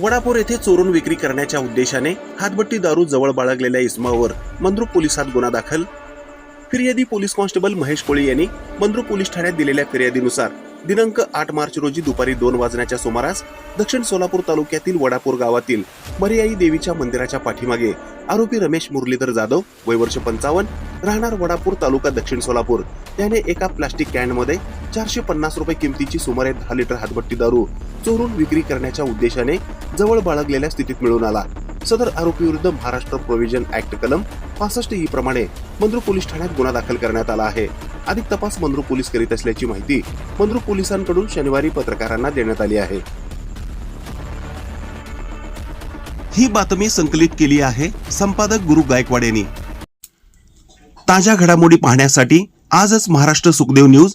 वडापूर येथे चोरून विक्री करण्याच्या उद्देशाने हातबट्टी दारू जवळ बाळगलेल्या इस्मावर मंद्रुप पोलिसात गुन्हा दाखल. फिर्यादी पोलीस कॉन्स्टेबल महेश कोळी यांनी मंद्रुप पोलीस ठाण्यात दिलेल्या फिर्यादीनुसार दिनांक आठ मार्च रोजी दुपारी दोन वाजण्याच्या सुमारास दक्षिण सोलापूर तालुक्यातील वडापूर गावातील मर्याई देवीच्या मंदिराच्या पाठीमागे आरोपी रमेश मुरलीधर जाधव वय वर्ष पंचावन्न राहणार वडापूर तालुका दक्षिण सोलापूर. याने एका प्लास्टिक कॅनमध्ये चारशे पन्नास रुपये किमतीची सुमारे दहा लिटर हातभट्टी दारू चोरून विक्री करण्याच्या उद्देशाने जवळ बाळगलेल्या स्थितीत मिळून आला. सदर आरोपी विरुद्ध महाराष्ट्र प्रोव्हिजन ऍक्ट कलम पासष्ट ई प्रमाणे मंद्रू पोलीस ठाण्यात गुन्हा दाखल करण्यात आला आहे. अधिक तपास मंद्रू पोलीस करीत असल्याची माहिती मंद्रू पोलिसांकडून शनिवारी पत्रकारांना देण्यात आली आहे. ही बातमी संकलित केली आहे संपादक गुरु गायकवाड यांनी. ताज्या घडामोडी पाहण्यासाठी आजच महाराष्ट्र सुखदेव न्यूज